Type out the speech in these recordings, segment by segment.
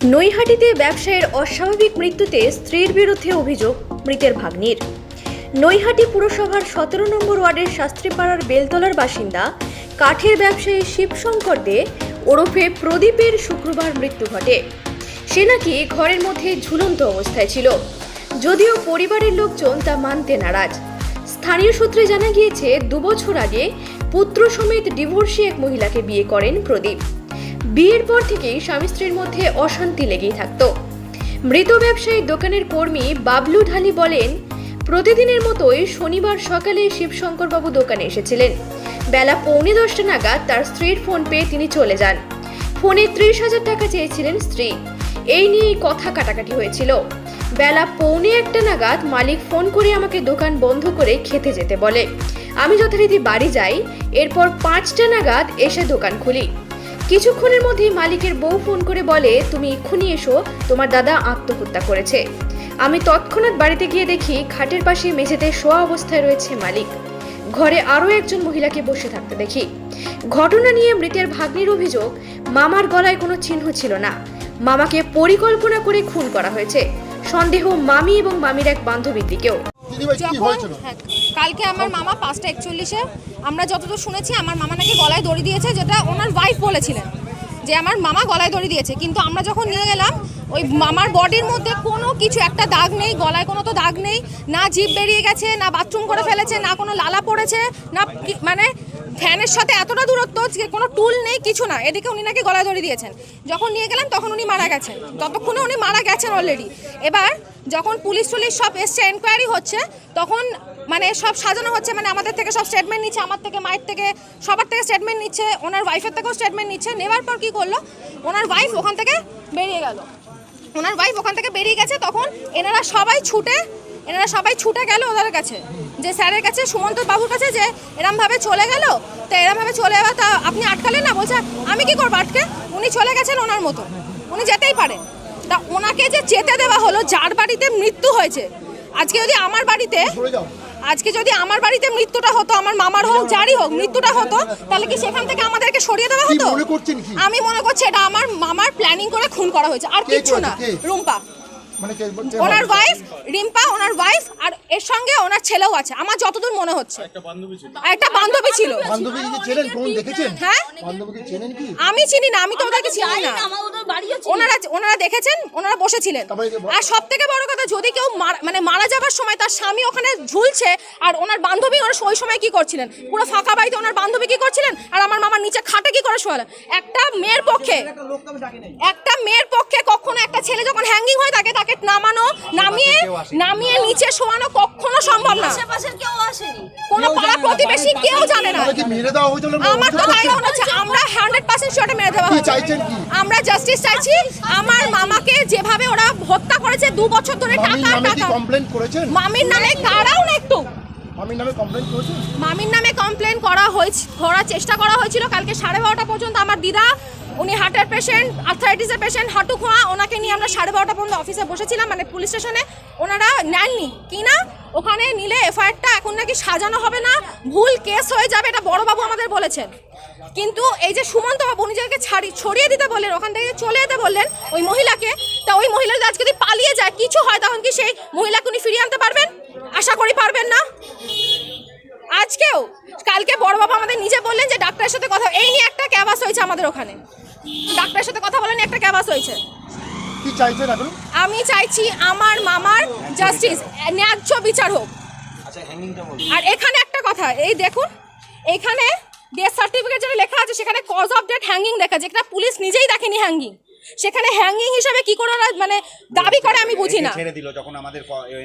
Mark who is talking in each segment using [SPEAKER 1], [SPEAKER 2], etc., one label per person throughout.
[SPEAKER 1] নৈহাটিতে ব্যবসায়ীর অস্বাভাবিক মৃত্যুতে স্ত্রীর বিরুদ্ধে অভিযোগ মৃতের ভাগ্নির। নৈহাটি পুরসভার সতেরো নম্বর ওয়ার্ডের শাস্ত্রীপাড়ার বেলতলার বাসিন্দা কাঠের ব্যবসায়ী শিবশঙ্কর দে ওরফে প্রদীপের শুক্রবার মৃত্যু ঘটে। সে নাকি ঘরের মধ্যে ঝুলন্ত অবস্থায় ছিল। যদিও পরিবারের লোকজন তা মানতে নারাজ। স্থানীয় সূত্রে জানা গিয়েছে, দুবছর আগে পুত্র সমেত ডিভোর্সি এক মহিলাকে বিয়ে করেন প্রদীপ। বিয়ের পর থেকেই স্বামী স্ত্রীর মধ্যে অশান্তি লেগেই থাকত। মৃত ব্যবসায়ী দোকানের কর্মী বাবলু ঢালি বলেন, প্রতিদিনের মতোই শনিবার সকালে শিবশঙ্করবাবু দোকানে এসেছিলেন। বেলা পৌনে দশটা নাগাদ তার স্ত্রীর ফোন পেয়ে তিনি চলে যান। ফোনে ত্রিশ হাজার টাকা চেয়েছিলেন স্ত্রী। এই নিয়েই কথা কাটাকাটি হয়েছিল। বেলা পৌনে একটা নাগাদ মালিক ফোন করে আমাকে দোকান বন্ধ করে খেতে যেতে বলে। আমি যথারীতি বাড়ি যাই, এরপর পাঁচটা নাগাদ এসে দোকান খুলি। কিছুক্ষণের মধ্যেই মালিকের বউ ফোন করে বলে, তুমি এক্ষুনি এসো, তোমার দাদা আত্মহত্যা করেছে। আমি তৎক্ষণাৎ বাড়িতে গিয়ে দেখি খাটের পাশে মেঝেতে শোয়া অবস্থায় রয়েছে মালিক। ঘরে আরও একজন মহিলাকে বসে থাকতে দেখি। ঘটনা নিয়ে মৃতের ভাগ্নির অভিযোগ, মামার গলায় কোনো চিহ্ন ছিল না। মামাকে পরিকল্পনা করে খুন করা হয়েছে। সন্দেহ মামি এবং মামির এক বান্ধবীর দিকেও।
[SPEAKER 2] যখন হ্যাঁ, কালকে আমার মামা পাঁচটা একচল্লিশে আমরা যতদূর শুনেছি আমার মামা নাকি গলায় দড়ি দিয়েছে যেটা ওনার ওয়াইফ বলেছিলেন যে আমার মামা গলায় দড়ি দিয়েছে। কিন্তু আমরা যখন নিয়ে গেলাম ওই মামার বডির মধ্যে কোনো কিছু একটা দাগ নেই গলায় কোনো তো দাগ নেই না জিভ বেরিয়ে গেছে না বাথরুম করে ফেলেছে না কোনো লালা পড়েছে না মানে ফ্যানের সাথে এতটা দূরত্ব যে কোনো টুল নেই, কিছু না। এদিকে উনি নাকি গলা দড়ি দিয়েছেন। যখন নিয়ে গেলাম, তখন উনি মারা গেছেন। ততক্ষণে উনি মারা গেছেন অলরেডি এবার যখন পুলিশ টুলিশ সব এসছে এনকোয়ারি হচ্ছে, তখন মানে সব সাজানো হচ্ছে মানে আমাদের থেকে সব স্টেটমেন্ট নিচ্ছে, আমার থেকে, মায়ের থেকে, সবার থেকে স্টেটমেন্ট নিচ্ছে, ওনার ওয়াইফের থেকেও স্টেটমেন্ট নিচ্ছে। নেওয়ার পর কি করল? ওনার ওয়াইফ ওখান থেকে বেরিয়ে গেল। ওনার ওয়াইফ ওখান থেকে বেরিয়ে গেছে, তখন এনারা সবাই ছুটে এনারা সবাই ছুটে গেল ওদের কাছে। যে স্যারের কাছে সুমন্ত বাবুর কাছে যে এরমভাবে চলে গেল তো এরমভাবে চলে যাওয়া তা আপনি আটকালেন না? বলছে আমি কি করব আটকে? উনি চলে গেছেন ওনার মতো। উনি যেতেই পারেন। তা ওনাকে যে যেতে দেওয়া হলো যার বাড়িতে মৃত্যু হয়েছে আজকে যদি আমার বাড়িতে আজকে যদি আমার বাড়িতে মৃত্যুটা হতো আমার মামার হোক যারই হোক মৃত্যুটা হতো তাহলে কি সেখান থেকে আমাদেরকে সরিয়ে দেওয়া হতো? আমি মনে করছি এটা আমার মামার প্ল্যানিং করে খুন করা হয়েছে। আর কিছু না? রুম্পা। ওনার ওয়াইফ রিম্পা ওনার ওয়াইফ আর এর সঙ্গে ওনার ছেলেও আছে। আমার যতদূর মনে হচ্ছে। একটা বান্ধবী ছিল।
[SPEAKER 3] বান্ধবী কি চেনেন? কোন দেখেছেন?
[SPEAKER 2] হ্যাঁ?
[SPEAKER 3] বান্ধবীকে চেনেন কি?
[SPEAKER 2] আমি চিনি না আমি তো ওদেরকে চিনি না। ওনারা ওনারা দেখেছেন? ওনারা বসেছিলেন। আর সব থেকে বড় কথা যদি কেউ মারা- মানে মারা যাবার সময় তার স্বামী ওখানে ঝুলছে আর ওনার বান্ধবী ওনার ওই সময় কি করছিলেন? পুরো ফাঁকা বাড়িতে ওনার বান্ধবী কি করছিলেন? আর আমার মামার নিচে খাটে কি করে শোয়ালেন? একটা মেয়ের পক্ষে একটা মেয়ের পক্ষে কখনো একটা ছেলে যখন হ্যাঙ্গিং হয়ে থাকে তাকে নামানো নামিয়ে নামিয়ে নিচে শোয়ানো কখনো সম্ভব না। কোনো পাড়া প্রতিবেশী কেউ জানে না।
[SPEAKER 3] তাহলে কি মেরে দেওয়া হয়েছিল না
[SPEAKER 2] আমার তো তাই মনে হচ্ছে আমরা হান্ড্রেড পার্সেন্ট শিওরটা মেরে দেওয়া
[SPEAKER 3] কি
[SPEAKER 2] হয়েছে।
[SPEAKER 3] চাইছেন কি?
[SPEAKER 2] আমরা জাস্টিস চাইছি আমার মামাকে যেভাবে ওরা হত্যা করেছে দু বছর ধরে টাকা। টাকা মামির নামে কারাও না একটু।
[SPEAKER 3] মামির নামে কমপ্লেন করেছেন?
[SPEAKER 2] মামির নামে কমপ্লেন করা হয়েছে করার চেষ্টা করা হয়েছিল। কালকে সাড়ে বারোটা পর্যন্ত আমার দিদা উনি হার্টের পেশেন্ট আর্থারাইটিসের পেশেন্ট হাঁটু খোঁয়া ওনাকে নিয়ে আমরা সাড়ে বারোটা পর্যন্ত অফিসে বসেছিলাম মানে পুলিশ স্টেশনে ওনারা নেননি, কি না? ওখানে নিলে এফআইআরটা এখন নাকি সাজানো হবে না, ভুল কেস হয়ে যাবে, এটা বড়বাবু আমাদের বলেছেন। কিন্তু এই যে সুমন্ত বাবু, উনি যাকে ছাড়ি, ছড়িয়ে দিতে বললেন, ওখান থেকে চলে যেতে বললেন ওই মহিলাকে, তা ওই মহিলা আজকে যদি পালিয়ে যায়, কিছু হয়, তখন কি সেই মহিলাকে উনি ফিরিয়ে আনতে পারবেন? আশা করি পারবেন না। আজকেও, কালকে বড় বাবা আমাদের নিজে বললেন যে, ডাক্তারের সাথে কথা, এই নিয়ে একটা ক্যাবাস হয়েছে আমাদের ওখানে। ডাক্তারের সাথে কথা বলেন একটা ক্যাবাস হয়েছে।
[SPEAKER 3] কি চাইছেন এখন?
[SPEAKER 2] আমি চাইছি আমার মামার জাস্টিস ন্যায্য বিচার হোক। আর এখানে একটা কথা এই দেখুন এখানে ডেথ সার্টিফিকেট যেটা লেখা আছে সেখানে কজ অফ ডেথ হ্যাঙ্গিং লেখা আছে। যেটা পুলিশ নিজেই দেখেনি হ্যাঙ্গিং সেখানে হ্যাঙ্গিং হিসাবে কি করে ওরা মানে দাবি করে আমি বুঝি না।
[SPEAKER 4] ছেড়ে দিল যখন আমাদের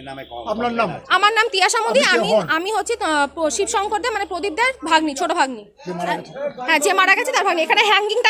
[SPEAKER 4] নামে
[SPEAKER 3] আপনার নাম?
[SPEAKER 2] আমার নাম তিয়াশা মোদি আমি আমি হচ্ছে আহ, শঙ্কর দে মানে প্রদীপ প্রদীপদের ভাগ্নি ছোট ভাগ্নি।
[SPEAKER 3] যে মারা গেছে।
[SPEAKER 2] হ্যাঁ যে মারা গেছে তার ভাগ্নি। এখানে হ্যাঙ্গিংটা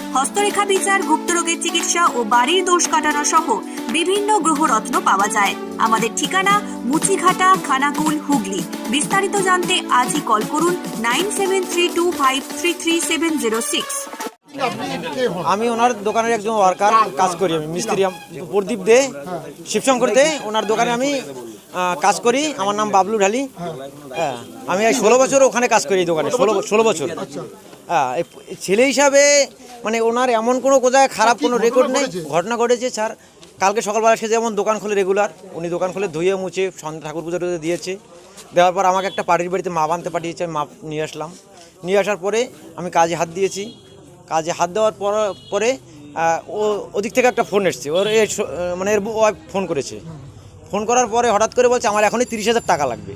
[SPEAKER 5] হস্তরেখা বিচার গুপ্তরোগের চিকিৎসা ও বাড়ির দোষ কাটানো সহ বিভিন্ন গ্রহরত্ন পাওয়া যায়। আমাদের ঠিকানা মুচিঘাটা, খানাকুল, হুগলি। বিস্তারিত জানতে আজই কল করুন nine seven three two five three three seven zero six.
[SPEAKER 6] আমি ওনার দোকানের একজন ওয়ার্কার, কাজ করি আমি, মিস্ত্রি প্রদীপ দে, শিবশঙ্কর দে, ওনার দোকানে আমি কাজ করি। আমার নাম বাবলু ঢালি। হ্যাঁ আমি ষোলো বছর ওখানে কাজ করি এই দোকানে, ষোলো ষোলো বছর। ছেলে হিসাবে মানে ওনার এমন কোনো কোথায় খারাপ কোনো রেকর্ড নেই। ঘটনা ঘটেছে স্যার। কালকে সকালবেলা সে যেমন দোকান খোলে রেগুলার উনি দোকান খুলে ধুয়ে মুছে সন্ধ্যা ঠাকুর পুজো টুজো দিয়েছে। দেওয়ার পর আমাকে একটা পার্টির বাড়িতে মাপ আনতে পাঠিয়েছে আমি মাপ নিয়ে আসলাম। নিয়ে আসার পরে আমি কাজে হাত দিয়েছি। কাজে হাত দেওয়ার পর পরে ও ওদিক থেকে একটা ফোন এসছে। ওর মানে এর ওয়াইফ ফোন করেছে। ফোন করার পরে হঠাৎ করে বলছে আমার এখনই তিরিশ হাজার টাকা লাগবে।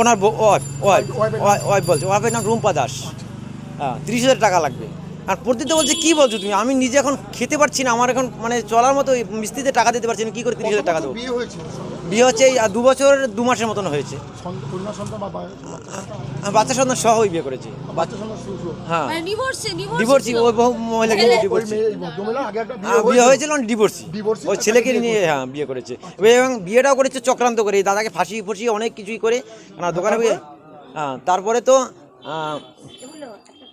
[SPEAKER 6] ওনার ওয়াইফ ওয়াইফ? ওয়াইফ বলছে। ওয়াইফের নাম রুম্পা দাস। হ্যাঁ তিরিশ হাজার টাকা লাগবে। আর প্রতিদিন বলছে কী বলছো তুমি? আমি নিজে এখন খেতে পারছি না। আমার এখন মানে চলার মতো মিস্ত্রিতে টাকা দিতে পারছি না। কী করে তিরিশ হাজার টাকা দেবো?
[SPEAKER 3] বিয়ে
[SPEAKER 6] হচ্ছে এই দু বছর দু মাসের মতন হয়েছে। বাচ্চা সন্তান? সহই বিয়ে করেছি। হ্যাঁ।
[SPEAKER 2] মানে ডিভোর্সে
[SPEAKER 6] ডিভোর্সি ওই বহু মহিলাকে ডিভোর্সি হ্যাঁ, বিয়ে হয়েছিল। ডিভোর্সি ওই
[SPEAKER 3] তারপরে
[SPEAKER 6] ছেলেকে নিয়ে হ্যাঁ বিয়ে করেছে। এবং বিয়েটাও করেছে চক্রান্ত করে। এই দাদাকে ফাঁসি ফুসিয়ে অনেক কিছুই করে। দোকানে বিয়ে হ্যাঁ তারপরে তো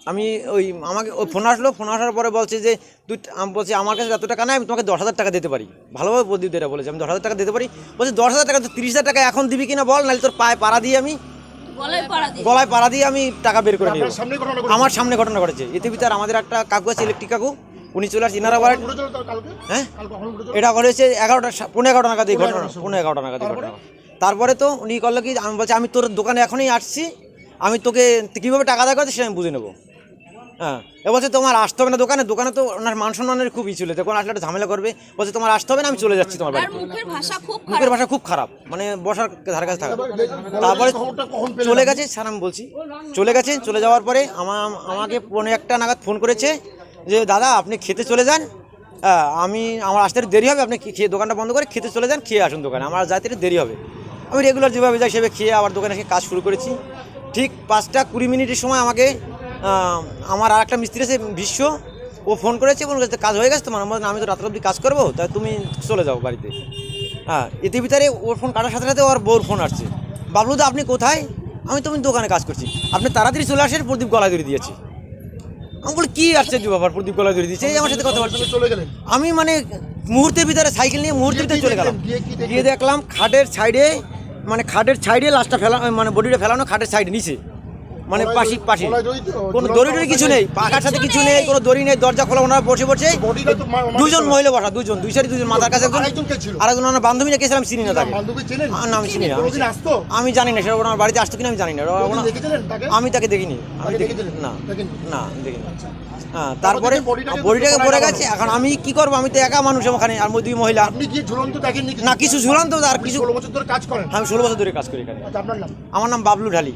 [SPEAKER 6] আমি ওই আমাকে ওই ফোন আসলো ফোন আসার পরে বলছে যে তুই আমি বলছি আমার কাছে এত টাকা নাই আমি তোমাকে দশ হাজার টাকা দিতে পারি। ভালোভাবে প্রদীপ দেরা বলেছে আমি দশ হাজার টাকা দিতে পারি। বলছে দশ হাজার টাকা তো তিরিশ হাজার টাকা এখন দিবি কিনা বল নাহলে তোর পায়ে পাড়া দিয়ে আমি গলায় পাড়া দিয়ে। আমি টাকা বের করে নিব।
[SPEAKER 3] আপনার সামনে ঘটনা ঘটেছে?
[SPEAKER 6] আমার সামনে ঘটনা ঘটেছে। এতে ভিতরে আমাদের একটা কাকু আছে ইলেকট্রিক কাকু উনি চলে আসছে ইনারা বাড়ি
[SPEAKER 3] কালকে?
[SPEAKER 6] হ্যাঁ? এটা করেছে এগারোটা সা- পৌনে এগারোটা নাগাদ ঘটনা
[SPEAKER 3] এগারোটার সময়।
[SPEAKER 6] পৌনে এগারোটা নাগাদ? ঘটনা তারপরে তো উনি করল কি আমি বলছি আমি তোর দোকানে এখনই আসছি আমি তোকে কীভাবে টাকা দেওয়া করছে সেটা আমি বুঝে নেব। হ্যাঁ। এ বলছে তোমার আসতে হবে না দোকানে দোকানে তো ওনার মান সম্মানের খুব ই ছিল তখন আসলে একটা ঝামেলা করবে। বলছে তোমার আসতে হবে না আমি চলে যাচ্ছি তোমার বাড়িতে।
[SPEAKER 2] মুখের ভাষা খুব
[SPEAKER 6] খারাপ। মানে বসার ধারে কাছে থাকা।
[SPEAKER 3] তারপরে
[SPEAKER 6] চলে গেছে স্যার আমি বলছি চলে গেছে চলে যাওয়ার পরে আমার আমাকে পনেরো একটা নাগাদ ফোন করেছে যে দাদা আপনি খেতে চলে যান। হ্যাঁ, আমি আমার আসতে দেরি হবে আপনি খেয়ে দোকানটা বন্ধ করে খেতে চলে যান খেয়ে আসুন দোকানে। আমার যাতে দেরি হবে। আমি রেগুলার যেভাবে যাই সেভাবে খেয়ে আবার দোকানে এসে কাজ শুরু করেছি। ঠিক পাঁচটা কুড়ি মিনিটের সময় আমাকে আমার আর একটা মিস্ত্রি আছে বিশ্ব। ও ফোন করেছে বলুন কাজ হয়ে গেছে তোমার। আমি বললাম, আমি তো রাত্র অবধি কাজ করব তাই তুমি চলে যাও বাড়িতে। হ্যাঁ এতে ভিতরে ওর ফোন কাটার সাথে সাথে ওর বউর ফোন আসছে। বাবলুদা আপনি কোথায়? আমি তুমি দোকানে কাজ করছি। আপনি তাড়াতাড়ি চলে আসেন প্রদীপ গলায় ধরে দিয়েছি। আমি বলি কি আশ্চর্য ব্যাপার প্রদীপ গলায় ধরে দিয়েছে? এই আমার সাথে কথা বলছে।
[SPEAKER 3] চলে গেলেন?
[SPEAKER 6] আমি মানে মুহূর্তের ভিতরে সাইকেল নিয়ে মুহূর্তের ভিতরে চলে গেলাম।
[SPEAKER 3] গিয়ে
[SPEAKER 6] গিয়ে দেখলাম খাটের সাইডে মানে খাটের সাইডে লাশটা ফেলা মানে বডিটা ফেলানো খাটের সাইডে নিচে। মানে পাশি পাশি। কোনো দড়ি টড়ি কিছু নেই। পাখার সাথে কিছু নেই কোনো দড়ি নেই দরজা খোলা ওনারা বসে বসে দুজন মহিলা বসা দুজন দুই সারি দুজন মাথার কাছে একজন
[SPEAKER 3] আরেকজন কে ছিল?
[SPEAKER 6] ওনার বান্ধবী আমি চিনি না তাকে।
[SPEAKER 3] বান্ধবী চেনেন?
[SPEAKER 6] না আমি চিনি না আমি জানি না সেটা ওনার বাড়িতে আসতো কিনা আমি জানি না। আমি তাকে দেখিনি। আমি
[SPEAKER 3] তাকে
[SPEAKER 6] দেখি
[SPEAKER 3] দেখেছিলেন?
[SPEAKER 6] না? না আমি দেখিনি। হ্যাঁ তারপরে
[SPEAKER 3] বডিটাকে
[SPEAKER 6] পড়ে গেছে। এখন আমি কি করব? আমি তো একা মানুষ ওখানে আর দুই মহিলা। না কিছু ঝুলান্ত আর কিছু
[SPEAKER 3] ষোলো বছর ধরে কাজ করেন?
[SPEAKER 6] আমি ষোলো বছর ধরে কাজ করি এখানে।
[SPEAKER 3] আচ্ছা নাম?
[SPEAKER 6] আমার নাম বাবলু ঢালি।